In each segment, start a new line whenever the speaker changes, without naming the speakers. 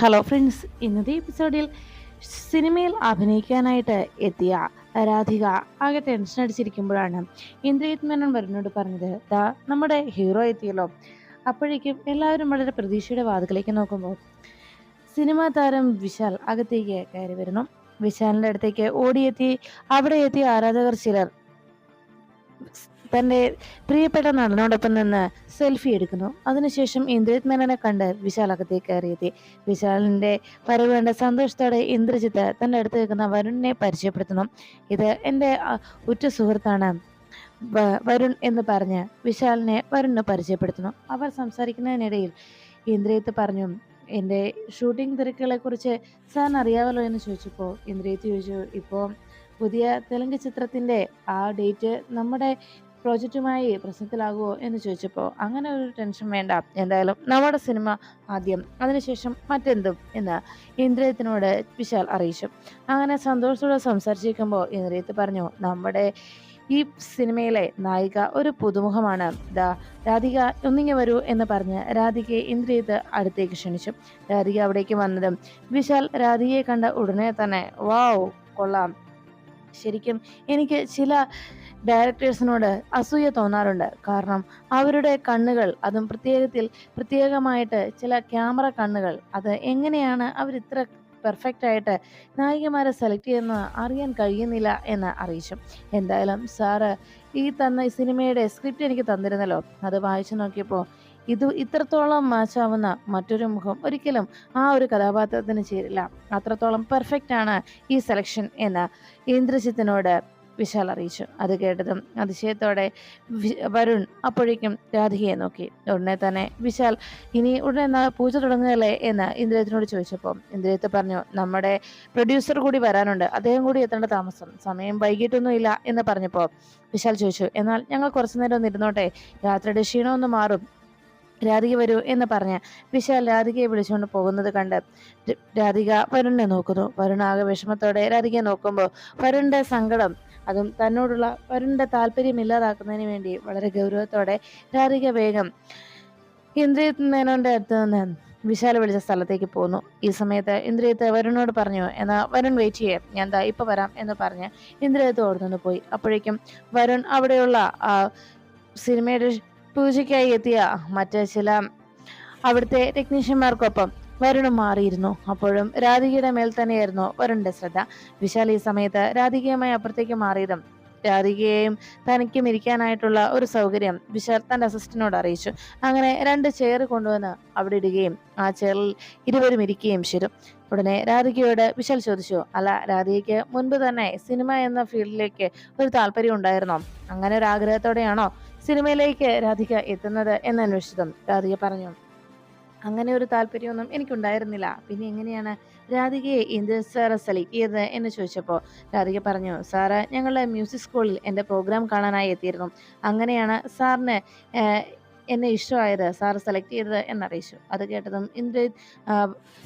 Hello friends ഇന്നത്തെ എപ്പിസോഡിൽ സിനിമയിൽ അഭിനയിക്കാനായിട്ട് എത്തിയ രാധിക ആകെ ടെൻഷൻ അടിച്ചിരിക്കുമ്പോഴാണ് ഇന്ദ്രിയത് മേനോൻ വരുന്നോട് പറഞ്ഞത് ദാ നമ്മുടെ ഹീറോ എത്തിയല്ലോ. അപ്പോഴേക്കും എല്ലാവരും വളരെ പ്രതീക്ഷയുടെ വാതിലേക്ക് നോക്കുമ്പോൾ സിനിമാ താരം വിശാൽ അകത്തേക്ക് കയറി വരുന്നു. വിശാലിന്റെ അടുത്തേക്ക് ഓടിയെത്തി അവിടെ എത്തിയ ആരാധകർ ചിലർ തന്റെ പ്രിയപ്പെട്ട നടനോടൊപ്പം നിന്ന് സെൽഫി എടുക്കുന്നു. അതിനുശേഷം ഇന്ദ്രജിത് മേനനെ കണ്ട് വിശാൽ അകത്തേക്ക് കയറിയെത്തി. വിശാലിന്റെ വരവ് സന്തോഷത്തോടെ ഇന്ദ്രജിത്ത് തന്റെ അടുത്ത് നിൽക്കുന്ന വരുണിനെ പരിചയപ്പെടുത്തുന്നു. ഇത് എന്റെ ഉറ്റ സുഹൃത്താണ് വരുൺ എന്ന് പറഞ്ഞ് വിശാലിനെ വരുണിനെ പരിചയപ്പെടുത്തുന്നു. അവർ സംസാരിക്കുന്നതിനിടയിൽ ഇന്ദ്രിയത്ത് പറഞ്ഞു എന്റെ ഷൂട്ടിംഗ് തിരക്കുകളെ കുറിച്ച് സാറിന് അറിയാവല്ലോ എന്ന് ചോദിച്ചപ്പോൾ ഇന്ദ്രിയത്ത് ചോദിച്ചു ഇപ്പോൾ പുതിയ തെലുങ്ക് ചിത്രത്തിന്റെ ആ ഡേറ്റ് നമ്മുടെ പ്രോജക്റ്റുമായി പ്രശ്നത്തിലാകുമോ എന്ന് ചോദിച്ചപ്പോൾ അങ്ങനെ ഒരു ടെൻഷൻ വേണ്ട. എന്തായാലും നമ്മുടെ സിനിമ ആദ്യം അതിനുശേഷം മറ്റെന്തും എന്ന് ഇന്ദ്രിയത്തിനോട് വിശാൽ അറിയിച്ചു. അങ്ങനെ സന്തോഷത്തോടെ സംസാരിച്ചിരിക്കുമ്പോൾ ഇന്ദ്രിയത്ത് പറഞ്ഞു നമ്മുടെ ഈ സിനിമയിലെ നായിക ഒരു പുതുമുഖമാണ്. ദാ രാധിക ഒന്നിങ്ങി വരൂ എന്ന് പറഞ്ഞ് രാധികയെ ഇന്ദ്രിയത്ത് അടുത്തേക്ക് ക്ഷണിച്ചു. രാധിക അവിടേക്ക് വന്നതും വിശാൽ രാധികയെ കണ്ട ഉടനെ തന്നെ വാവ് കൊള്ളാം. ശരിക്കും എനിക്ക് ചില ഡയറക്ടേഴ്സിനോട് അസൂയ തോന്നാറുണ്ട്. കാരണം അവരുടെ കണ്ണുകൾ അതും പ്രത്യേകത്തിൽ പ്രത്യേകമായിട്ട് ചില ക്യാമറ കണ്ണുകൾ അത് എങ്ങനെയാണ് അവർ ഇത്ര പെർഫെക്റ്റ് ആയിട്ട് നായികമാരെ സെലക്ട് ചെയ്യുന്നത് അറിയാൻ കഴിയുന്നില്ല എന്ന് അറിയിച്ചു. എന്തായാലും സാറ് ഈ തന്ന സിനിമയുടെ സ്ക്രിപ്റ്റ് എനിക്ക് തന്നിരുന്നല്ലോ. അത് വായിച്ചു നോക്കിയപ്പോൾ ഇത് ഇത്രത്തോളം മാച്ചാവുന്ന മറ്റൊരു മുഖം ഒരിക്കലും ആ ഒരു കഥാപാത്രത്തിന് ചേരില്ല. അത്രത്തോളം പെർഫെക്റ്റ് ആണ് ഈ സെലക്ഷൻ എന്ന് ഇന്ദ്രജിത്തിനോട് വിശാൽ അറിയിച്ചു. അത് കേട്ടതും അതിശയത്തോടെ വരുൺ അപ്പോഴേക്കും രാധികയെ നോക്കി. ഉടനെ തന്നെ വിശാൽ ഇനി ഉടനെ പൂജ തുടങ്ങുകയല്ലേ? എന്ന് ഇന്ദ്രജിത്തിനോട് ചോദിച്ചപ്പോൾ ഇന്ദ്രിയത്ത് പറഞ്ഞു നമ്മുടെ പ്രൊഡ്യൂസർ കൂടി വരാനുണ്ട്. അദ്ദേഹം കൂടി എത്തേണ്ട താമസം. സമയം വൈകിട്ടൊന്നും ഇല്ല എന്ന് പറഞ്ഞപ്പോൾ വിശാൽ ചോദിച്ചു എന്നാൽ ഞങ്ങൾ കുറച്ചു നേരം ഒന്ന് ഇരുന്നോട്ടെ? രാത്രിയുടെ ക്ഷീണം ഒന്ന് മാറും. രാധിക വരൂ എന്ന് പറഞ്ഞ് വിശാൽ രാധികയെ വിളിച്ചുകൊണ്ട് പോകുന്നത് കണ്ട് രാധിക വരുണിനെ നോക്കുന്നു. വരുൺ ആകെ വിഷമത്തോടെ രാധികയെ നോക്കുമ്പോൾ വരുണിന്റെ സങ്കടം അതും തന്നോടുള്ള വരുണിന്റെ താല്പര്യം ഇല്ലാതാക്കുന്നതിന് വേണ്ടി വളരെ ഗൗരവത്തോടെ രാധിക വേഗം ഇന്ദ്രിയത് മേനോന്റെ അടുത്ത് നിന്ന് വിശാല വിളിച്ച സ്ഥലത്തേക്ക് പോന്നു. ഈ സമയത്ത് ഇന്ദ്രിയത്ത് വരുണിനോട് പറഞ്ഞു എന്നാ വരുൺ വെയിറ്റ് ചെയ്യേ. ഞാൻ ദാ ഇപ്പൊ വരാം എന്ന് പറഞ്ഞ് ഇന്ദ്രിയത്ത് ഓടുന്നു പോയി. അപ്പോഴേക്കും വരുൺ അവിടെയുള്ള ആ സിനിമയുടെ പൂജയ്ക്കായി എത്തിയ മറ്റ് ചില അവിടുത്തെ ടെക്നീഷ്യന്മാർക്കൊപ്പം വരുണും മാറിയിരുന്നു. അപ്പോഴും രാധികയുടെ മേൽ തന്നെയായിരുന്നു വരുണിന്റെ ശ്രദ്ധ. വിശാൽ ഈ സമയത്ത് രാധികയുമായി അപ്പുറത്തേക്ക് മാറിയതും രാധികയെയും തനിക്കും ഇരിക്കാനായിട്ടുള്ള ഒരു സൗകര്യം വിശാൽ തന്റെ അസിസ്റ്റന്റിനോട് അറിയിച്ചു. അങ്ങനെ രണ്ട് ചെയർ കൊണ്ടുവന്ന് അവിടെ ഇടുകയും ആ ചെയറിൽ ഇരുവരും ഇരിക്കുകയും ചെയ്തു. ഉടനെ രാധികയോട് വിശാൽ ചോദിച്ചു അല്ല രാധികയ്ക്ക് മുൻപ് തന്നെ സിനിമ എന്ന ഫീൽഡിലേക്ക് ഒരു താല്പര്യം ഉണ്ടായിരുന്നോ? അങ്ങനെ ഒരു ആഗ്രഹത്തോടെയാണോ സിനിമയിലേക്ക് രാധിക എത്തുന്നത്? എന്ന് അന്വേഷിച്ചതും രാധിക പറഞ്ഞു. അങ്ങനെ ഒരു താല്പര്യമൊന്നും എനിക്കുണ്ടായിരുന്നില്ല. പിന്നെ എങ്ങനെയാണ്? രാധികയെ ഇത് സാറ് സെലക്ട് എന്ന് ചോദിച്ചപ്പോൾ രാധിക പറഞ്ഞു സാറ് ഞങ്ങളുടെ മ്യൂസിക് സ്കൂളിൽ എന്റെ പ്രോഗ്രാം കാണാനായി എത്തിയിരുന്നു. അങ്ങനെയാണ് സാറിന് എന്നെ ഇഷ്ടമായത് സാറ് സെലക്ട് ചെയ്തത് എന്നറിയിച്ചു അത് കേട്ടതും ഇന്ദ്ര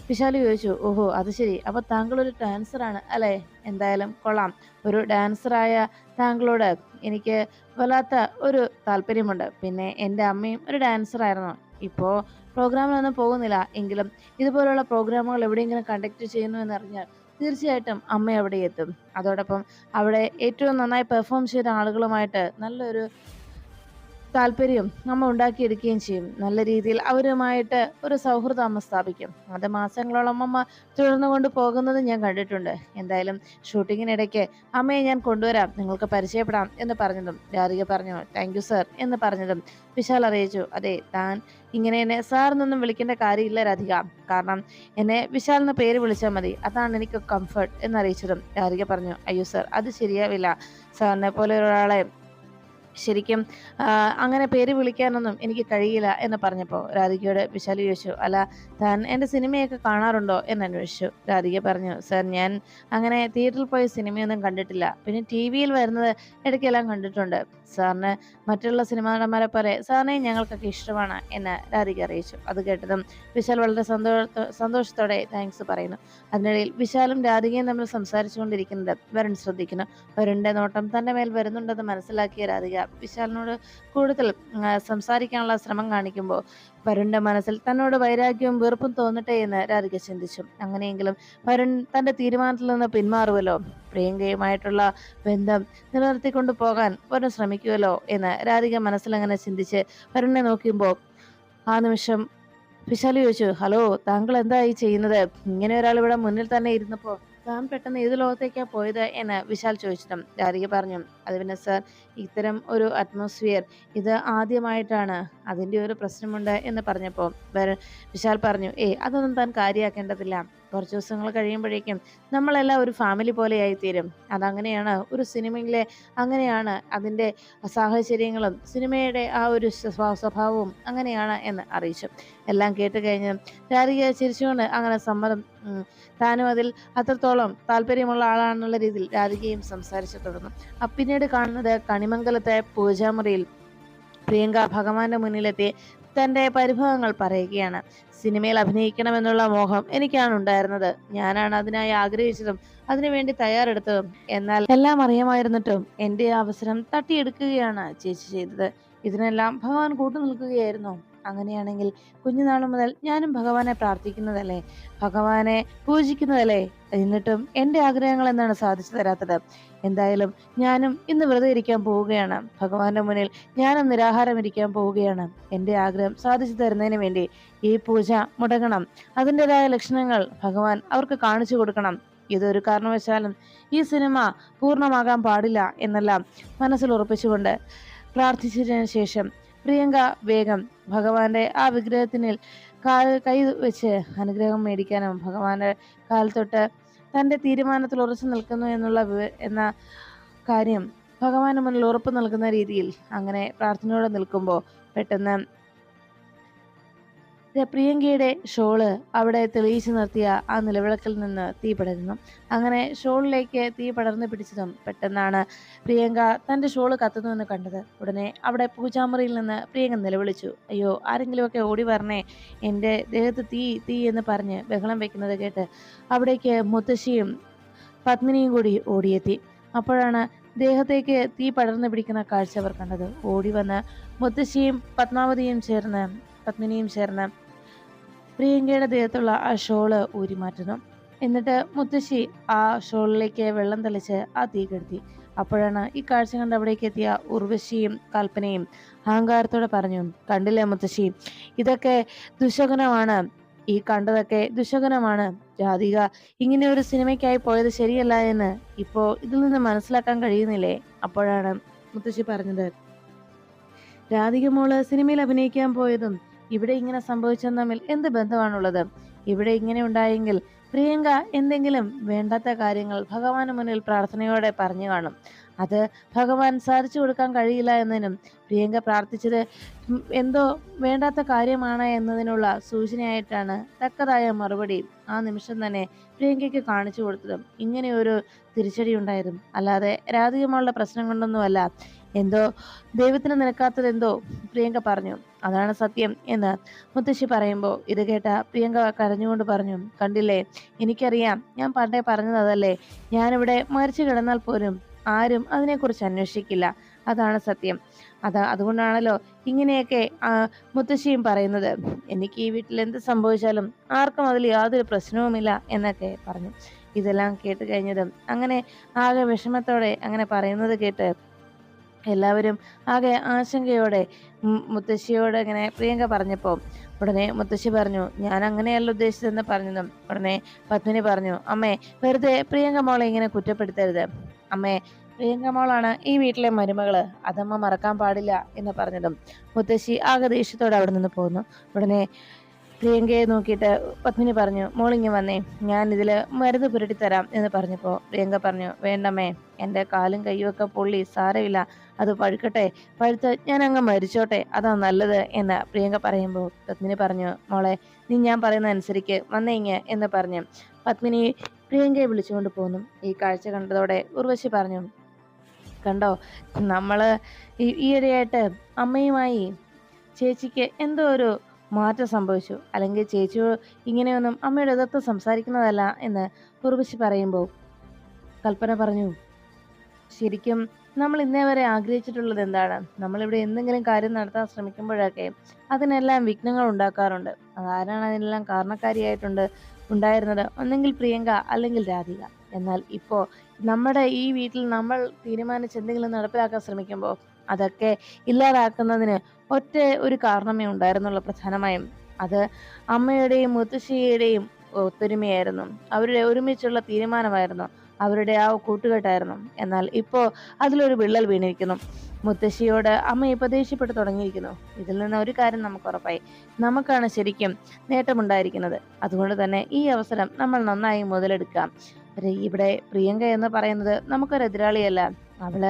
വിശാലി ചോദിച്ചു ഓഹോ അത് ശരി. അപ്പോൾ താങ്കളൊരു ഡാൻസറാണ് അല്ലേ? എന്തായാലും കൊള്ളാം. ഒരു ഡാൻസറായ താങ്കളോട് എനിക്ക് വല്ലാത്ത ഒരു താല്പര്യമുണ്ട്. പിന്നെ എന്റെ അമ്മയും ഒരു ഡാൻസറായിരുന്നു. ഇപ്പോൾ പ്രോഗ്രാമിനൊന്നും പോകുന്നില്ല. എങ്കിലും ഇതുപോലുള്ള പ്രോഗ്രാമുകൾ എവിടെയെങ്കിലും കണ്ടക്ട് ചെയ്യുന്നു എന്നറിഞ്ഞാൽ തീർച്ചയായിട്ടും അമ്മ അവിടെ എത്തും. അതോടൊപ്പം അവിടെ ഏറ്റവും നന്നായി പെർഫോം ചെയ്ത ആളുകളുമായിട്ട് നല്ലൊരു താല്പര്യം നമ്മൾ ഉണ്ടാക്കിയെടുക്കുകയും ചെയ്യും. നല്ല രീതിയിൽ അവരുമായിട്ട് ഒരു സൗഹൃദം അമ്മ സ്ഥാപിക്കും. അത് മാസങ്ങളോളം അമ്മ തുടർന്നു കൊണ്ട് പോകുന്നത് ഞാൻ കണ്ടിട്ടുണ്ട്. എന്തായാലും ഷൂട്ടിങ്ങിനിടയ്ക്ക് അമ്മയെ ഞാൻ കൊണ്ടുവരാം. നിങ്ങൾക്ക് പരിചയപ്പെടാം എന്ന് പറഞ്ഞതും രാധിക പറഞ്ഞു താങ്ക് യു സർ എന്ന് പറഞ്ഞതും വിശാൽ അറിയിച്ചു. അതെ താൻ ഇങ്ങനെ എന്നെ സാർ എന്നൊന്നും വിളിക്കേണ്ട കാര്യമില്ല രാധിക. കാരണം എന്നെ വിശാൽ എന്ന പേര് വിളിച്ചാൽ മതി. അതാണ് എനിക്ക് കംഫർട്ട് എന്നറിയിച്ചതും രാധിക പറഞ്ഞു. അയ്യോ സർ അത് ശരിയാവില്ല. സാറിനെ പോലെ ഒരാളെ ശരിക്കും അങ്ങനെ പേര് വിളിക്കാനൊന്നും എനിക്ക് കഴിയില്ല എന്ന് പറഞ്ഞപ്പോൾ രാധികയോട് വിശാൽ ചോദിച്ചു അല്ല താൻ എന്റെ സിനിമയൊക്കെ കാണാറുണ്ടോ? എന്ന് അന്വേഷിച്ചു. രാധിക പറഞ്ഞു സർ ഞാൻ അങ്ങനെ തിയേറ്ററിൽ പോയി സിനിമയൊന്നും കണ്ടിട്ടില്ല. പിന്നെ ടി വിയിൽ വരുന്നത് ഇടയ്ക്കെല്ലാം കണ്ടിട്ടുണ്ട്. സാറിന് മറ്റുള്ള സിനിമാ നടന്മാരെ പോലെ സാറിനെ ഞങ്ങൾക്കൊക്കെ ഇഷ്ടമാണ് എന്ന് രാധിക അറിയിച്ചു. അത് കേട്ടതും വിശാൽ വളരെ സന്തോഷ സന്തോഷത്തോടെ താങ്ക്സ് പറയുന്നു. അതിനിടയിൽ വിശാലും രാധികയും തമ്മിൽ സംസാരിച്ചുകൊണ്ടിരിക്കുന്നത് വരുൺ ശ്രദ്ധിക്കുന്നു. വരുണിന്റെ നോട്ടം തന്റെ മേൽ വരുന്നുണ്ടെന്ന് മനസ്സിലാക്കിയ രാധിക വിശാലിനോട് കൂടുതൽ സംസാരിക്കാനുള്ള ശ്രമം കാണിക്കുമ്പോൾ വരുണിന്റെ മനസ്സിൽ തന്നോട് വൈരാഗ്യവും വെറുപ്പും തോന്നട്ടെ എന്ന് രാധിക ചിന്തിച്ചു. അങ്ങനെയെങ്കിലും വരുൺ തന്റെ തീരുമാനത്തിൽ നിന്ന് പിന്മാറുമല്ലോ പ്രിയങ്കയുമായിട്ടുള്ള ബന്ധം നിലനിർത്തിക്കൊണ്ടു പോകാൻ വരുൺ ശ്രമിക്കുമല്ലോ എന്ന് രാധിക മനസ്സിൽ അങ്ങനെ ചിന്തിച്ച് വരുണിനെ നോക്കുമ്പോൾ ആ നിമിഷം വിശാലി ചോദിച്ചു ഹലോ താങ്കൾ എന്തായി ചെയ്യുന്നത്? ഇങ്ങനെ ഒരാൾ ഇവിടെ മുന്നിൽ തന്നെ ഇരുന്നപ്പോൾ താൻ പെട്ടെന്ന് ഏത് ലോകത്തേക്കാ പോയത്? എന്ന് വിശാൽ ചോദിച്ചിട്ടും രാധിക പറഞ്ഞു അത് പിന്നെ സർ ഇത്തരം ഒരു അറ്റ്മോസ്ഫിയർ ഇത് ആദ്യമായിട്ടാണ്. അതിന്റെ ഒരു പ്രശ്നമുണ്ട് എന്ന് പറഞ്ഞപ്പോൾ വിശാൽ പറഞ്ഞു ഏയ് അതൊന്നും താൻ കാര്യമാക്കേണ്ടതില്ല കുറച്ച് ദിവസങ്ങൾ കഴിയുമ്പോഴേക്കും നമ്മളെല്ലാം ഒരു ഫാമിലി പോലെയായി തീരും അതങ്ങനെയാണ് ഒരു സിനിമയിലെ അങ്ങനെയാണ് അതിന്റെ സാഹചര്യങ്ങളും സിനിമയുടെ ആ ഒരു സ്വഭാവവും അങ്ങനെയാണ് എന്ന് അറിയിച്ചു. എല്ലാം കേട്ട് കഴിഞ്ഞ് രാധിക ചിരിച്ചുകൊണ്ട് അങ്ങനെ സമ്മതം താനും അതിൽ അത്രത്തോളം താല്പര്യമുള്ള ആളാണെന്നുള്ള രീതിയിൽ രാധികയും സംസാരിച്ചു തുടർന്നു. പിന്നീട് കാണുന്നത് കണിമംഗലത്തെ പൂജാമുറിയിൽ പ്രിയങ്ക ഭഗവാന്റെ മുന്നിലെത്തി തന്റെ പരിഭവങ്ങൾ പറയുകയാണ്. സിനിമയിൽ അഭിനയിക്കണമെന്നുള്ള മോഹം എനിക്കാണ് ഉണ്ടായിരുന്നത്. ഞാനാണ് അതിനായി ആഗ്രഹിച്ചതും അതിനുവേണ്ടി തയ്യാറെടുത്തതും. എന്നാൽ എല്ലാം അറിയാമായിരുന്നിട്ടും എന്റെ അവസരം തട്ടിയെടുക്കുകയാണ് ചേച്ചി ചെയ്തത്. ഇതിനെല്ലാം ഭഗവാൻ കൂട്ടു നിൽക്കുകയായിരുന്നു. അങ്ങനെയാണെങ്കിൽ കുഞ്ഞുനാൾ മുതൽ ഞാനും ഭഗവാനെ പ്രാർത്ഥിക്കുന്നതല്ലേ? ഭഗവാനെ പൂജിക്കുന്നതല്ലേ? എന്നിട്ടും എന്റെ ആഗ്രഹങ്ങൾ എന്താണ് സാധിച്ചു തരാത്തത്? എന്തായാലും ഞാനും ഇന്ന് വെറുതെ ഇരിക്കാൻ പോവുകയാണ്. ഭഗവാന്റെ മുന്നിൽ ഞാനും നിരാഹാരം ഇരിക്കാൻ പോവുകയാണ്. എന്റെ ആഗ്രഹം സാധിച്ചു തരുന്നതിന് വേണ്ടി ഈ പൂജ മുടങ്ങണം. അതിന്റെതായ ലക്ഷണങ്ങൾ ഭഗവാൻ അവർക്ക് കാണിച്ചു കൊടുക്കണം. ഇതൊരു കാരണവശാലും ഈ സിനിമ പൂർണമാകാൻ പാടില്ല എന്നെല്ലാം മനസ്സിൽ ഉറപ്പിച്ചുകൊണ്ട് പ്രാർത്ഥിച്ചതിന് ശേഷം പ്രിയങ്ക വേഗം ഭഗവാന്റെ ആ വിഗ്രഹത്തിനിൽ കാൽ കൈ വെച്ച് അനുഗ്രഹം മേടിക്കാനും ഭഗവാന്റെ കാൽ തൊട്ട് തന്റെ തീരുമാനത്തിൽ ഉറച്ചു നിൽക്കുന്നു എന്നുള്ള എന്ന കാര്യം ഭഗവാന് മുന്നിൽ ഉറപ്പ് നൽകുന്ന രീതിയിൽ അങ്ങനെ പ്രാർത്ഥനയോടെ നിൽക്കുമ്പോൾ പെട്ടെന്ന് പ്രിയങ്കയുടെ ഷോൾ അവിടെ തെളിയിച്ചു നിർത്തിയ ആ നിലവിളക്കിൽ നിന്ന് തീ പടരുന്നു. അങ്ങനെ ഷോളിലേക്ക് തീ പടർന്നു പിടിച്ചതും പെട്ടെന്നാണ് പ്രിയങ്ക തന്റെ ഷോൾ കത്തുന്നുവെന്ന് കണ്ടത്. ഉടനെ അവിടെ പൂജാമുറിയിൽ നിന്ന് പ്രിയങ്ക നിലവിളിച്ചു. അയ്യോ ആരെങ്കിലുമൊക്കെ ഓടി വരണേ? എന്റെ ദേഹത്ത് തീ തീ എന്ന് പറഞ്ഞ് ബഹളം വെക്കുന്നത് കേട്ട് അവിടേക്ക് മുത്തശ്ശിയും പത്മിനിയും കൂടി ഓടിയെത്തി. അപ്പോഴാണ് ദേഹത്തേക്ക് തീ പടർന്നു പിടിക്കുന്ന കാഴ്ച അവർ കണ്ടത്. ഓടി വന്ന് മുത്തശ്ശിയും പത്മാവതിയും ചേർന്ന് പത്മിനിയും ചേർന്ന് പ്രിയങ്കയുടെ ദേഹത്തുള്ള ആ ഷോൾ ഊരി മാറ്റുന്നു. എന്നിട്ട് മുത്തശ്ശി ആ ഷോളിലേക്ക് വെള്ളം തളിച്ച് ആ തീ കെടുത്തി. അപ്പോഴാണ് ഈ കാഴ്ച കണ്ട് അവിടേക്ക് എത്തിയ ഉർവശിയും കൽപ്പനയും അഹങ്കാരത്തോടെ പറഞ്ഞു കണ്ടില്ലേ മുത്തശ്ശി ഇതൊക്കെ ദുശകനമാണ്. ഈ കണ്ടതൊക്കെ ദുശകനമാണ്. രാധിക ഇങ്ങനെ ഒരു സിനിമയ്ക്കായി പോയത് ശരിയല്ല എന്ന് ഇപ്പോ ഇതിൽ നിന്ന് മനസ്സിലാക്കാൻ കഴിയുന്നില്ലേ? അപ്പോഴാണ് മുത്തശ്ശി പറഞ്ഞത്. രാധിക മോൾ സിനിമയിൽ അഭിനയിക്കാൻ പോയതും ഇവിടെ ഇങ്ങനെ സംഭവിച്ചതും തമ്മിൽ എന്ത് ബന്ധമാണുള്ളത്? ഇവിടെ ഇങ്ങനെ ഉണ്ടായെങ്കിൽ പ്രിയങ്ക എന്തെങ്കിലും വേണ്ടാത്ത കാര്യങ്ങൾ ഭഗവാന് മുന്നിൽ പ്രാർത്ഥനയോടെ പറഞ്ഞു കാണും. അത് ഭഗവാൻ സാധിച്ചു കൊടുക്കാൻ കഴിയില്ല എന്നതിനും പ്രിയങ്ക പ്രാർത്ഥിച്ചത് എന്തോ വേണ്ടാത്ത കാര്യമാണ് എന്നതിനുള്ള സൂചനയായിട്ടാണ് തക്കതായ മറുപടി ആ നിമിഷം തന്നെ പ്രിയങ്കയ്ക്ക് കാണിച്ചു കൊടുത്തതും. ഇങ്ങനെ ഒരു തിരിച്ചടി ഉണ്ടായതും. അല്ലാതെ രാധികമാളുടെ പ്രശ്നം കൊണ്ടൊന്നുമല്ല. എന്തോ ദൈവത്തിന് നിനക്കാത്തത് എന്തോ പ്രിയങ്ക പറഞ്ഞു. അതാണ് സത്യം എന്ന് മുത്തശ്ശി പറയുമ്പോൾ ഇത് കേട്ട പ്രിയങ്ക കരഞ്ഞുകൊണ്ട് പറഞ്ഞു കണ്ടില്ലേ? എനിക്കറിയാം. ഞാൻ പണ്ടേ പറഞ്ഞതല്ലേ ഞാനിവിടെ മരിച്ചു കിടന്നാൽ പോലും ആരും അതിനെക്കുറിച്ച് അന്വേഷിക്കില്ല. അതാണ് സത്യം. അത് അതുകൊണ്ടാണല്ലോ ഇങ്ങനെയൊക്കെ മുത്തശ്ശിയും പറയുന്നത്. എനിക്ക് ഈ വീട്ടിൽ എന്ത് സംഭവിച്ചാലും ആർക്കും അതിൽ യാതൊരു പ്രശ്നവുമില്ല എന്നൊക്കെ പറഞ്ഞു. ഇതെല്ലാം കേട്ട് കഴിഞ്ഞതും അങ്ങനെ ആകെ വിഷമത്തോടെ അങ്ങനെ പറയുന്നത് കേട്ട് എല്ലാവരും ആകെ ആശങ്കയോടെ മുത്തശ്ശിയോട് ഇങ്ങനെ പ്രിയങ്ക പറഞ്ഞപ്പോൾ ഉടനെ മുത്തശ്ശി പറഞ്ഞു ഞാൻ അങ്ങനെയല്ല ഉദ്ദേശിച്ചതെന്ന് പറഞ്ഞതും. ഉടനെ പത്മിനി പറഞ്ഞു അമ്മേ വെറുതെ പ്രിയങ്ക മോളെ ഇങ്ങനെ കുറ്റപ്പെടുത്തരുത്. അമ്മേ പ്രിയങ്കമോളാണ് ഈ വീട്ടിലെ മരുമകൾ. അതമ്മ മറക്കാൻ പാടില്ല എന്ന് പറഞ്ഞതും മുത്തശ്ശി ആകെ ദേഷ്യത്തോടെ അവിടെ നിന്ന് പോകുന്നു ഉടനെ പ്രിയങ്കയെ നോക്കിയിട്ട് പത്മിനി പറഞ്ഞു മോളിങ്ങി വന്നേ ഞാൻ ഇതിൽ മരുന്ന് പുരട്ടി തരാം എന്ന് പറഞ്ഞപ്പോൾ പ്രിയങ്ക പറഞ്ഞു വേണ്ടമ്മേ എന്റെ കാലും കയ്യുമൊക്കെ പൊള്ളി സാരമില്ല. അത് പഴുക്കട്ടെ പഴുത്ത് ഞാൻ അങ്ങ് മരിച്ചോട്ടെ അതാ നല്ലത് എന്ന് പ്രിയങ്ക പറയുമ്പോൾ പത്മിനി പറഞ്ഞു മോളെ നീ ഞാൻ പറയുന്ന അനുസരിക്ക് വന്നേങ്ങ് എന്ന് പറഞ്ഞു പത്മിനി പ്രിയങ്കയെ വിളിച്ചുകൊണ്ട് പോന്നു. ഈ കാഴ്ച കണ്ടതോടെ ഉർവശി പറഞ്ഞു കണ്ടോ നമ്മൾ ഈയിടെയായിട്ട് അമ്മയുമായി ചേച്ചിക്ക് എന്തോ ഒരു മാറ്റം സംഭവിച്ചു. അല്ലെങ്കിൽ ചേച്ചിയോ ഇങ്ങനെയൊന്നും അമ്മയുടെ എതിർത്ത് സംസാരിക്കുന്നതല്ല എന്ന് ഉർവശി പറയുമ്പോൾ കൽപ്പന പറഞ്ഞു ശരിക്കും നമ്മൾ ഇന്നേ വരെ ആഗ്രഹിച്ചിട്ടുള്ളത് എന്താണ്? നമ്മളിവിടെ എന്തെങ്കിലും കാര്യം നടത്താൻ ശ്രമിക്കുമ്പോഴൊക്കെ അതിനെല്ലാം വിഘ്നങ്ങൾ ഉണ്ടാക്കാറുണ്ട്. അതാരാണ് അതിനെല്ലാം കാരണക്കാരിയായിട്ടുണ്ട് ഉണ്ടായിരുന്നത്. ഒന്നെങ്കിൽ പ്രിയങ്ക അല്ലെങ്കിൽ രാധിക. എന്നാൽ ഇപ്പോൾ നമ്മുടെ ഈ വീട്ടിൽ നമ്മൾ തീരുമാനിച്ച് എന്തെങ്കിലും നടപ്പിലാക്കാൻ ശ്രമിക്കുമ്പോൾ അതൊക്കെ ഇല്ലാതാക്കുന്നതിന് ഒറ്റ ഒരു കാരണമേ ഉണ്ടായിരുന്നുള്ളൂ പ്രധാനമായും. അത് അമ്മയുടെയും മുത്തശ്ശിയുടെയും ഒത്തൊരുമയായിരുന്നു. അവരുടെ ഒരുമിച്ചുള്ള തീരുമാനമായിരുന്നു. അവരുടെ ആ കൂട്ടുകെട്ടായിരുന്നു. എന്നാൽ ഇപ്പോൾ അതിലൊരു വിള്ളൽ വീണിരിക്കുന്നു. മുത്തശ്ശിയോട് അമ്മ ഇപ്പോൾ ദേഷ്യപ്പെട്ടു തുടങ്ങിയിരിക്കുന്നു. ഇതിൽ നിന്ന് ഒരു കാര്യം നമുക്ക് ഉറപ്പായി. നമുക്കാണ് ശരിക്കും നേട്ടമുണ്ടായിരിക്കുന്നത്. അതുകൊണ്ട് തന്നെ ഈ അവസരം നമ്മൾ നന്നായി മുതലെടുക്കാം. ഇവിടെ പ്രിയങ്ക എന്ന് പറയുന്നത് നമുക്കൊരു എതിരാളിയല്ല. അവൾ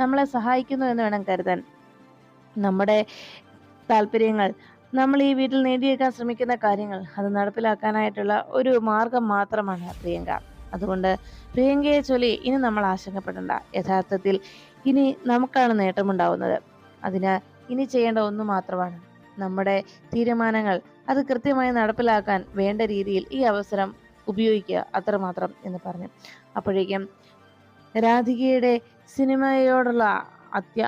നമ്മളെ സഹായിക്കുന്നു എന്ന് വേണം കരുതാൻ. നമ്മുടെ താല്പര്യങ്ങൾ നമ്മൾ ഈ വീട്ടിൽ നേടിയേക്കാൻ ശ്രമിക്കുന്ന കാര്യങ്ങൾ അത് നടപ്പിലാക്കാനായിട്ടുള്ള ഒരു മാർഗം മാത്രമാണ് പ്രിയങ്ക. അതുകൊണ്ട് പ്രിയങ്കയെ ചൊല്ലി ഇനി നമ്മൾ ആശങ്കപ്പെടേണ്ട. യഥാർത്ഥത്തിൽ ഇനി നമുക്കാണ് നേട്ടമുണ്ടാവുന്നത്. അതിന് ഇനി ചെയ്യേണ്ട ഒന്ന് മാത്രമാണ് നമ്മുടെ തീരുമാനങ്ങൾ. അത് കൃത്യമായി നടപ്പിലാക്കാൻ വേണ്ട രീതിയിൽ ഈ അവസരം ഉപയോഗിക്കുക അത്രമാത്രം എന്ന് പറഞ്ഞു. അപ്പോഴേക്കും രാധികയുടെ സിനിമയോടുള്ള അത്യ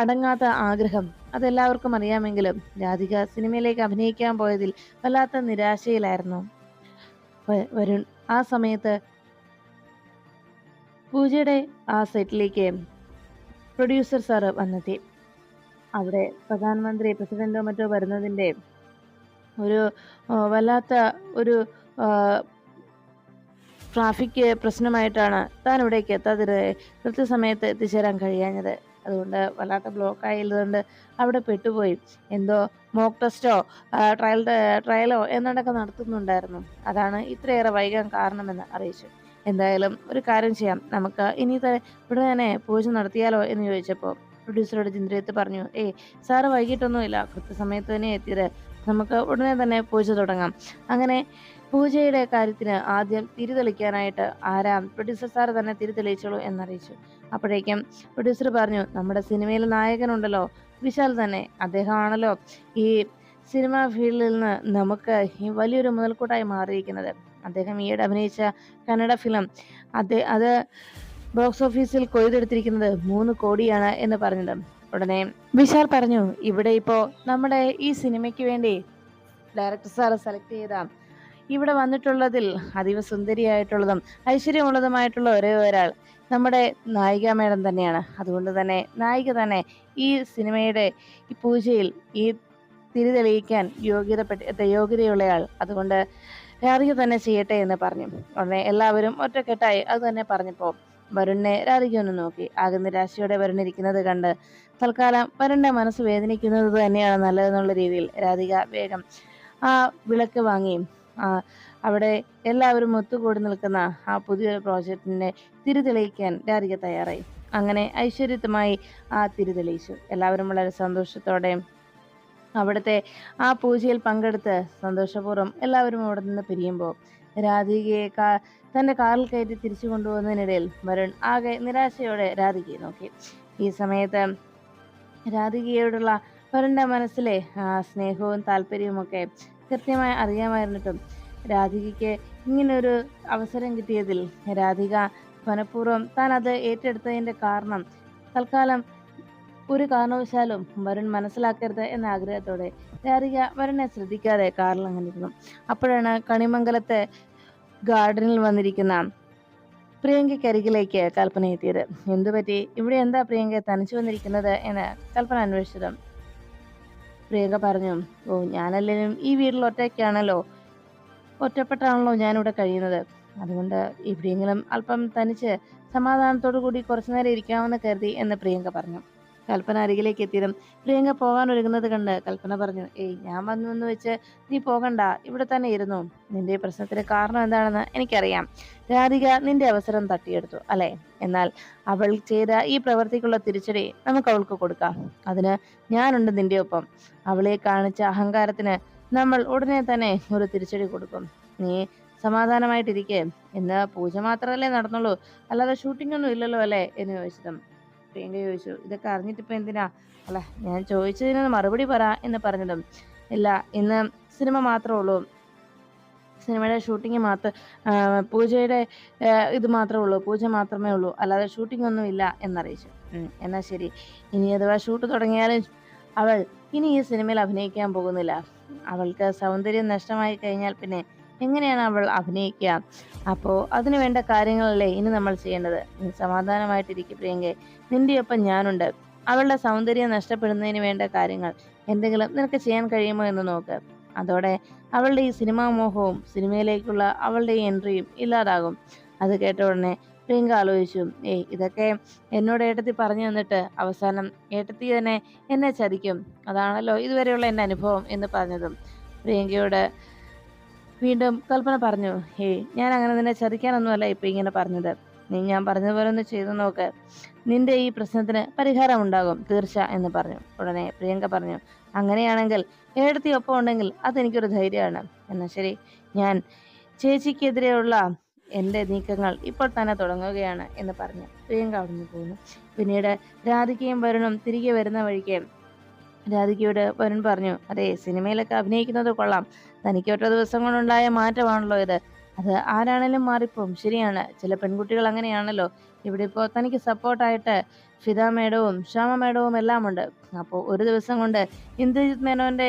അടങ്ങാത്ത ആഗ്രഹം അതെല്ലാവർക്കും അറിയാമെങ്കിലും രാധിക സിനിമയിലേക്ക് അഭിനയിക്കാൻ പോയതിൽ വല്ലാത്ത നിരാശയിലായിരുന്നു. വരുൺ ആ സമയത്ത് പൂജയുടെ ആ സെറ്റിലേക്ക് പ്രൊഡ്യൂസർ സാറ് വന്നെത്തി. അവിടെ പ്രധാനമന്ത്രി പ്രസിഡന്റോ മറ്റോ വരുന്നതിന്റെ ഒരു വല്ലാത്ത ഒരു ട്രാഫിക് പ്രശ്നമായിട്ടാണ് താൻ ഇവിടേക്ക് എത്താതിരെ കൃത്യസമയത്ത് എത്തിച്ചേരാൻ കഴിയാഞ്ഞത്. അതുകൊണ്ട് വല്ലാത്ത ബ്ലോക്ക് ആയതുകൊണ്ട് അവിടെ പെട്ടുപോയി. എന്തോ മോക്ക് ടെസ്റ്റോ ട്രയൽ ട്രയലോ എന്നൊക്കെ നടത്തുന്നുണ്ടായിരുന്നു. അതാണ് ഇത്രയേറെ വൈകാൻ കാരണമെന്ന് അറിയിച്ചു. എന്തായാലും ഒരു കാര്യം ചെയ്യാം. നമുക്ക് ഇനി ഇവിടെ തന്നെ പൂജ നടത്തിയാലോ എന്ന് ചോദിച്ചപ്പോൾ പ്രൊഡ്യൂസറോട് ചിന്ദ്രയത്ത് പറഞ്ഞു ഏയ് സാറ് വൈകിട്ടൊന്നുമില്ല. കൃത്യസമയത്ത് തന്നെ എത്തിയത്. നമുക്ക് ഉടനെ തന്നെ പൂജ തുടങ്ങാം. അങ്ങനെ പൂജയുടെ കാര്യത്തിന് ആദ്യം തിരിതെളിക്കാനായിട്ട് ആരാം പ്രൊഡ്യൂസർ സാർ തന്നെ തിരിതെളിയിച്ചോളൂ എന്നറിയിച്ചു. അപ്പോഴേക്കും പ്രൊഡ്യൂസർ പറഞ്ഞു നമ്മുടെ സിനിമയിൽ നായകനുണ്ടല്ലോ. വിശാൽ തന്നെ അദ്ദേഹമാണല്ലോ ഈ സിനിമാ ഫീൽഡിൽ നിന്ന് നമുക്ക് വലിയൊരു മുതൽക്കൂട്ടായി മാറിയിരിക്കുന്നത്. അദ്ദേഹം ഈയിടെ അഭിനയിച്ച കന്നഡ ഫിലിം അദ്ദേഹം അത് ബോക്സ് ഓഫീസിൽ കൊയ്തെടുത്തിരിക്കുന്നത് മൂന്ന് കോടിയാണ് എന്ന് പറഞ്ഞത്. ഉടനെ വിശാൽ പറഞ്ഞു ഇവിടെ ഇപ്പോൾ നമ്മുടെ ഈ സിനിമയ്ക്ക് വേണ്ടി ഡയറക്ടർ സാറ് സെലക്ട് ചെയ്ത ഇവിടെ വന്നിട്ടുള്ളതിൽ അതീവ സുന്ദരിയായിട്ടുള്ളതും ഐശ്വര്യമുള്ളതുമായിട്ടുള്ള ഒരേ ഒരാൾ നമ്മുടെ നായിക മേഡം തന്നെയാണ്. അതുകൊണ്ട് തന്നെ നായിക തന്നെ ഈ സിനിമയുടെ ഈ പൂജയിൽ ഈ തിരി തെളിയിക്കാൻ യോഗ്യതപ്പെട്ട യോഗ്യതയുള്ളയാൾ. അതുകൊണ്ട് രാധിക തന്നെ ചെയ്യട്ടെ എന്ന് പറഞ്ഞു. ഉടനെ എല്ലാവരും ഒറ്റക്കെട്ടായി അത് തന്നെ പറഞ്ഞപ്പോൾ വരുണിനെ രാധിക ഒന്ന് നോക്കി. ആകെ നിരാശയോടെ വരുണിരിക്കുന്നത് കണ്ട് തൽക്കാലം വരുണിന്റെ മനസ്സ് വേദനിക്കുന്നത് തന്നെയാണ് നല്ലതെന്നുള്ള രീതിയിൽ രാധിക വേഗം ആ വിളക്ക് വാങ്ങി. അവിടെ എല്ലാവരും ഒത്തുകൂടി നിൽക്കുന്ന ആ പുതിയൊരു പ്രോജക്റ്റിനെ തിരിതെളിയിക്കാൻ രാധിക തയ്യാറായി. അങ്ങനെ ഐശ്വര്യത്തുമായി ആ തിരിതെളിയിച്ചു എല്ലാവരും വളരെ സന്തോഷത്തോടെ അവിടുത്തെ ആ പൂജയിൽ പങ്കെടുത്ത് സന്തോഷപൂർവം എല്ലാവരും അവിടെ നിന്ന് പിരിയുമ്പോൾ രാധികയെ കാ തന്റെ കാറിൽ കയറ്റി തിരിച്ചു കൊണ്ടുപോകുന്നതിനിടയിൽ വരുൺ ആകെ നിരാശയോടെ രാധികയെ നോക്കി. ഈ സമയത്ത് രാധികയോടുള്ള വരുണിന്റെ മനസ്സിലെ സ്നേഹവും താല്പര്യവും ഒക്കെ കൃത്യമായി അറിയാമായിരുന്നിട്ടും രാധികയ്ക്ക് ഇങ്ങനൊരു അവസരം കിട്ടിയതിൽ രാധിക മനഃപൂർവം താൻ അത് ഏറ്റെടുത്തതിന്റെ കാരണം തൽക്കാലം ഒരു കാരണവശാലും വരുൺ മനസ്സിലാക്കരുത് എന്ന ആഗ്രഹത്തോടെ രാധിക വരുണെ ശ്രദ്ധിക്കാതെ കാറിൽ അങ്ങനെയിരുന്നു അപ്പോഴാണ് കണിമംഗലത്തെ ഗാർഡനിൽ വന്നിരിക്കുന്ന പ്രിയങ്കയ്ക്കരികിലേക്ക് കൽപ്പന എത്തിയത്. എന്തു പറ്റി? ഇവിടെ എന്താ പ്രിയങ്ക? തനിച്ചു വന്നിരിക്കുന്നത്? എന്ന് കൽപ്പന അന്വേഷിച്ചത് പ്രിയങ്ക പറഞ്ഞു ഓ ഞാനല്ലേലും ഈ വീട്ടിൽ ഒറ്റയ്ക്കാണല്ലോ. ഒറ്റപ്പെട്ടാണല്ലോ ഞാനിവിടെ കഴിയുന്നത്. അതുകൊണ്ട് ഇവിടെയെങ്കിലും അല്പം തനിച്ച് സമാധാനത്തോടു കൂടി കുറച്ചു നേരം ഇരിക്കാമെന്ന് കരുതി എന്ന് പ്രിയങ്ക പറഞ്ഞു. കൽപ്പന അരികിലേക്ക് എത്തിയതും പ്രിയങ്ക പോകാൻ ഒരുങ്ങുന്നത് കണ്ട് കൽപ്പന പറഞ്ഞു ഏയ് ഞാൻ വന്നു എന്ന് വെച്ച് നീ പോകണ്ട ഇവിടെ തന്നെ ഇരുന്നു. നിന്റെ പ്രശ്നത്തിന് കാരണം എന്താണെന്ന് എനിക്കറിയാം. രാധിക നിന്റെ അവസരം തട്ടിയെടുത്തു അല്ലെ? എന്നാൽ അവൾ ചെയ്ത ഈ പ്രവൃത്തിക്കുള്ള തിരിച്ചടി നമുക്ക് അവൾക്ക് കൊടുക്കാം. അതിന് ഞാനുണ്ട് നിന്റെ ഒപ്പം. അവളെ കാണിച്ച അഹങ്കാരത്തിന് നമ്മൾ ഉടനെ തന്നെ ഒരു തിരിച്ചടി കൊടുക്കും. നീ സമാധാനമായിട്ടിരിക്കെ. എന്ന് പൂജ മാത്രമല്ലേ നടന്നുള്ളൂ. അല്ലാതെ ഷൂട്ടിംഗ് ഒന്നും ഇല്ലല്ലോ അല്ലേ? എന്ന് ചോദിച്ചതും പ്രിയങ്ക ചോദിച്ചു. ഇതൊക്കെ അറിഞ്ഞിട്ടിപ്പോ എന്തിനാ? അല്ല ഞാൻ ചോദിച്ചതിന് മറുപടി പറ എന്ന് പറഞ്ഞതും ഇല്ല ഇന്ന് സിനിമ മാത്രമേ ഉള്ളൂ. സിനിമയുടെ ഷൂട്ടിംഗ് മാത്രം പൂജയുടെ ഇത് മാത്രമേ ഉള്ളൂ. പൂജ മാത്രമേ ഉള്ളൂ. അല്ലാതെ ഷൂട്ടിംഗ് ഒന്നും ഇല്ല എന്നറിയിച്ചു. എന്നാൽ എന്നാ ശരി. ഇനി അഥവാ ഷൂട്ട് തുടങ്ങിയാലും അവൾ ഇനി ഈ സിനിമയിൽ അഭിനയിക്കാൻ പോകുന്നില്ല. അവൾക്ക് സൗന്ദര്യം നഷ്ടമായി കഴിഞ്ഞാൽ പിന്നെ എങ്ങനെയാണ് അവൾ അഭിനയിക്കുക? അപ്പോൾ അതിനു വേണ്ട കാര്യങ്ങളല്ലേ ഇനി നമ്മൾ ചെയ്യേണ്ടത്? നീ സമാധാനമായിട്ടിരിക്കും പ്രിയങ്കെ. നിന്റെ ഒപ്പം ഞാനുണ്ട്. അവളുടെ സൗന്ദര്യം നഷ്ടപ്പെടുന്നതിന് വേണ്ട കാര്യങ്ങൾ എന്തെങ്കിലും നിനക്ക് ചെയ്യാൻ കഴിയുമോ എന്ന് നോക്ക്. അതോടെ അവളുടെ ഈ സിനിമാ മോഹവും സിനിമയിലേക്കുള്ള അവളുടെ ഈ എൻട്രിയും ഇല്ലാതാകും. അത് കേട്ട ഉടനെ പ്രിയങ്ക ആലോചിച്ചു. ഏയ് ഇതൊക്കെ എന്നോട് ഏട്ടത്തി പറഞ്ഞു തന്നിട്ട് അവസാനം ഏട്ടത്തി തന്നെ എന്നെ ചതിക്കും. അതാണല്ലോ ഇതുവരെയുള്ള എന്റെ അനുഭവം എന്ന് പറഞ്ഞതും. പ്രിയങ്കയോട് വീണ്ടും കൽപ്പന പറഞ്ഞു ഹേ ഞാൻ അങ്ങനെ നിന്നെ ചതിക്കാനൊന്നുമല്ല ഇപ്പൊ ഇങ്ങനെ പറഞ്ഞത്. നീ ഞാൻ പറഞ്ഞതുപോലെ ഒന്ന് ചെയ്തു നോക്ക്. നിന്റെ ഈ പ്രശ്നത്തിന് പരിഹാരം ഉണ്ടാകും തീർച്ച എന്ന് പറഞ്ഞു. ഉടനെ പ്രിയങ്ക പറഞ്ഞു അങ്ങനെയാണെങ്കിൽ ഏടത്തി ഒപ്പം ഉണ്ടെങ്കിൽ അതെനിക്കൊരു ധൈര്യമാണ്. എന്നാൽ ശരി. ഞാൻ ചേച്ചിക്കെതിരെയുള്ള എന്റെ നീക്കങ്ങൾ ഇപ്പോൾ തന്നെ തുടങ്ങുകയാണ് എന്ന് പറഞ്ഞു. പ്രിയങ്ക അവിടുന്ന് പോകുന്നു പിന്നീട് രാധികയും വരുണും തിരികെ വരുന്ന വഴിക്ക് രാധികയോട് വരുൺ പറഞ്ഞു അതെ സിനിമയിലൊക്കെ അഭിനയിക്കുന്നത് കൊള്ളാം. തനിക്ക് ഒറ്റ ദിവസം കൊണ്ടുണ്ടായ മാറ്റമാണല്ലോ ഇത്. അത് ആരാണേലും മാറിപ്പോവും. ശരിയാണ്. ചില പെൺകുട്ടികൾ അങ്ങനെയാണല്ലോ. ഇവിടെ ഇപ്പോൾ തനിക്ക് സപ്പോർട്ടായിട്ട് ഫിദ മേഡവും ശ്യാമ മേഡവും എല്ലാം ഉണ്ട് അപ്പോൾ ഒരു ദിവസം കൊണ്ട് ഇന്ദ്രജിത് മേനോന്റെ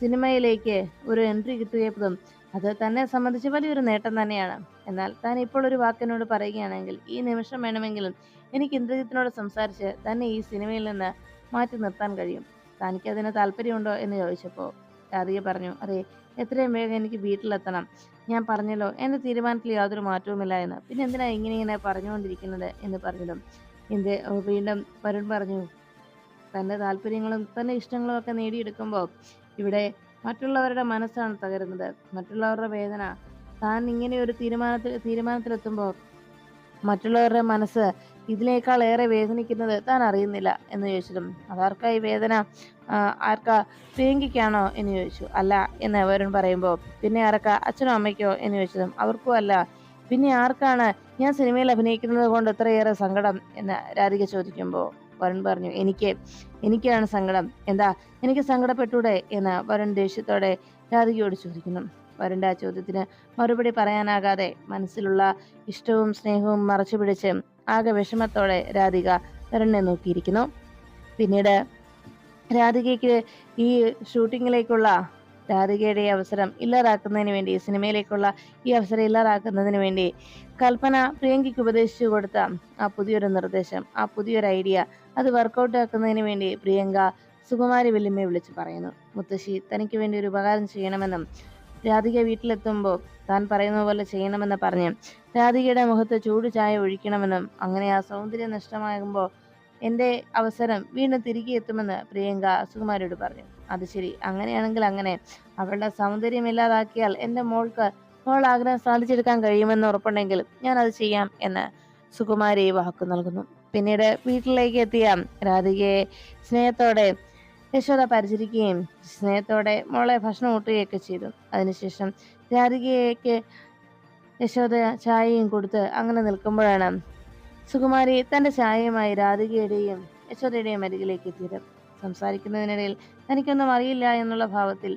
സിനിമയിലേക്ക് ഒരു എൻട്രി കിട്ടുകയപ്പോഴും അത് തന്നെ സംബന്ധിച്ച് വലിയൊരു നേട്ടം തന്നെയാണ്. എന്നാൽ താൻ ഇപ്പോൾ ഒരു വാക്കിനോട് പറയുകയാണെങ്കിൽ ഈ നിമിഷം വേണമെങ്കിലും എനിക്ക് ഇന്ദ്രജിത്തിനോട് സംസാരിച്ച് തന്നെ ഈ സിനിമയിൽ നിന്ന് മാറ്റി നിർത്താൻ കഴിയും. തനിക്ക് താല്പര്യമുണ്ടോ എന്ന് ചോദിച്ചപ്പോൾ രാധിക പറഞ്ഞു അതെ എത്രയും വേഗം എനിക്ക് വീട്ടിലെത്തണം. ഞാൻ പറഞ്ഞല്ലോ എന്റെ തീരുമാനത്തിൽ യാതൊരു മാറ്റവുമില്ല എന്ന്. പിന്നെ എന്തിനാ ഇങ്ങനെ ഇങ്ങനെ പറഞ്ഞുകൊണ്ടിരിക്കുന്നത്? എന്ന് പറഞ്ഞതും. എന്റെ വീണ്ടും വരുൺ പറഞ്ഞു തന്റെ താല്പര്യങ്ങളും തന്റെ ഇഷ്ടങ്ങളും ഒക്കെ നേടിയെടുക്കുമ്പോൾ ഇവിടെ മറ്റുള്ളവരുടെ മനസ്സാണ് തകരുന്നത്. മറ്റുള്ളവരുടെ വേദന. താൻ ഇങ്ങനെ ഒരു തീരുമാനത്തിൽ തീരുമാനത്തിലെത്തുമ്പോൾ മറ്റുള്ളവരുടെ മനസ്സ് ഇതിനേക്കാൾ ഏറെ വേദനിക്കുന്നത് താൻ അറിയുന്നില്ല എന്ന് ചോദിച്ചതും അതാർക്കാ ഈ വേദന? ആർക്ക? പ്രിയങ്കിക്കാണോ എന്ന് ചോദിച്ചു. അല്ല എന്ന് വരുൺ പറയുമ്പോൾ പിന്നെ ആർക്കാ അച്ഛനോ അമ്മയ്ക്കോ? എന്ന് ചോദിച്ചതും അവർക്കും അല്ല. പിന്നെ ആർക്കാണ്? ഞാൻ സിനിമയിൽ അഭിനയിക്കുന്നത് കൊണ്ട് ഇത്രയേറെ സങ്കടം? എന്ന് രാധിക ചോദിക്കുമ്പോൾ വരുൺ പറഞ്ഞു എനിക്ക് എനിക്കാണ് സങ്കടം. എന്താ? എനിക്ക് സങ്കടപ്പെട്ടൂടെ? എന്ന് വരുൺ ദേഷ്യത്തോടെ രാധികയോട് ചോദിക്കുന്നു. വരുണിന്റെ ആ ചോദ്യത്തിന് മറുപടി പറയാനാകാതെ മനസ്സിലുള്ള ഇഷ്ടവും സ്നേഹവും മറച്ചു പിടിച്ച് ആകെ വിഷമത്തോടെ രാധിക വരുണിനെ നോക്കിയിരിക്കുന്നു. പിന്നീട് രാധികയ്ക്ക് ഈ ഷൂട്ടിങ്ങിലേക്കുള്ള രാധികയുടെ അവസരം ഇല്ലാതാക്കുന്നതിന് വേണ്ടി സിനിമയിലേക്കുള്ള ഈ അവസരം ഇല്ലാതാക്കുന്നതിന് വേണ്ടി കൽപ്പന പ്രിയങ്കയ്ക്ക് ഉപദേശിച്ചു കൊടുത്ത ആ പുതിയൊരു നിർദ്ദേശം ആ പുതിയൊരു ഐഡിയ അത് വർക്കൗട്ട് ആക്കുന്നതിന് വേണ്ടി പ്രിയങ്ക സുകുമാരി വെല്ലുമ്മയെ വിളിച്ചു പറയുന്നു. മുത്തശ്ശി തനിക്ക് വേണ്ടി ഒരു ഉപകാരം ചെയ്യണമെന്നും രാധിക വീട്ടിലെത്തുമ്പോൾ താൻ പറയുന്ന പോലെ ചെയ്യണമെന്ന് പറഞ്ഞ് രാധികയുടെ മുഖത്ത് ചൂട് ചായ ഒഴിക്കണമെന്നും അങ്ങനെ ആ സൗന്ദര്യം നഷ്ടമാകുമ്പോൾ എന്റെ അവസരം വീണ്ടും തിരികെ എത്തുമെന്ന് പ്രിയങ്ക അസുകുമാരിയോട് പറഞ്ഞു. അത് ശരി. അങ്ങനെയാണെങ്കിൽ അങ്ങനെ. അവളുടെ സൗന്ദര്യം ഇല്ലാതാക്കിയാൽ എന്റെ മോൾക്ക് മോൾ ആഗ്രഹം സാധിച്ചെടുക്കാൻ കഴിയുമെന്ന് ഉറപ്പുണ്ടെങ്കിൽ ഞാൻ അത് ചെയ്യാം എന്ന് സുകുമാരി വാക്കു നൽകുന്നു. പിന്നീട് വീട്ടിലേക്ക് എത്തിയ രാധികയെ സ്നേഹത്തോടെ യശോദ പരിചരിക്കുകയും സ്നേഹത്തോടെ മോളെ ഭക്ഷണം ഊട്ടുകയൊക്കെ ചെയ്തു. അതിനുശേഷം രാധികയ്ക്ക് യശോദ ചായയും കൊടുത്ത് അങ്ങനെ നിൽക്കുമ്പോഴാണ് സുകുമാരി തന്റെ ചായയുമായി രാധികയുടെയും യശോദയുടെയും അരികിലേക്ക് എത്തിയത്. സംസാരിക്കുന്നതിനിടയിൽ തനിക്കൊന്നും അറിയില്ല എന്നുള്ള ഭാവത്തിൽ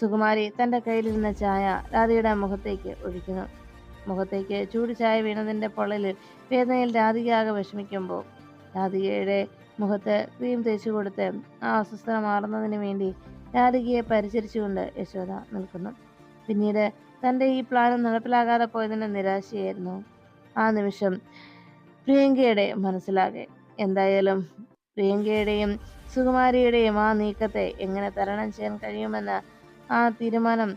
സുകുമാരി തന്റെ കയ്യിലിരുന്ന ചായ രാധികയുടെ മുഖത്തേക്ക് ഒഴിക്കുന്നു. മുഖത്തേക്ക് ചൂട് ചായ വീണതിന്റെ പൊള്ളലിൽ വേദനയിൽ രാധികയാകെ വിഷമിക്കുമ്പോൾ രാധികയുടെ മുഖത്ത് ക്രീം തേച്ചു കൊടുത്ത് ആ അസ്വസ്ഥത മാറുന്നതിന് വേണ്ടി രാധികയെ പരിചരിച്ചുകൊണ്ട് യശോദ നിൽക്കുന്നു. പിന്നീട് തന്റെ ഈ പ്ലാനും നടപ്പിലാകാതെ പോയതിന്റെ നിരാശയായിരുന്നു. ആ നിമിഷം പ്രിയങ്കയുടെ മനസ്സിലാകെ. എന്തായാലും പ്രിയങ്കയുടെയും സുകുമാരിയുടെയും ആ നീക്കത്തെ എങ്ങനെ തരണം ചെയ്യാൻ കഴിയുമെന്ന ആ തീരുമാനം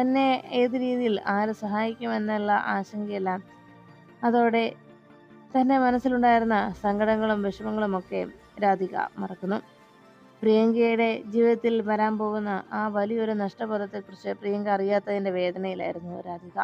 തന്നെ ഏത് രീതിയിൽ ആര് സഹായിക്കുമെന്നുള്ള ആശങ്കയെല്ലാം. അതോടെ തന്നെ മനസ്സിലുണ്ടായിരുന്ന സങ്കടങ്ങളും വിഷമങ്ങളും ഒക്കെ രാധിക മറക്കുന്നു. പ്രിയങ്കയുടെ ജീവിതത്തിൽ വരാൻ പോകുന്ന ആ വലിയൊരു നഷ്ടബോധത്തെക്കുറിച്ച് പ്രിയങ്ക അറിയാത്തതിന്റെ വേദനയിലായിരുന്നു രാധിക.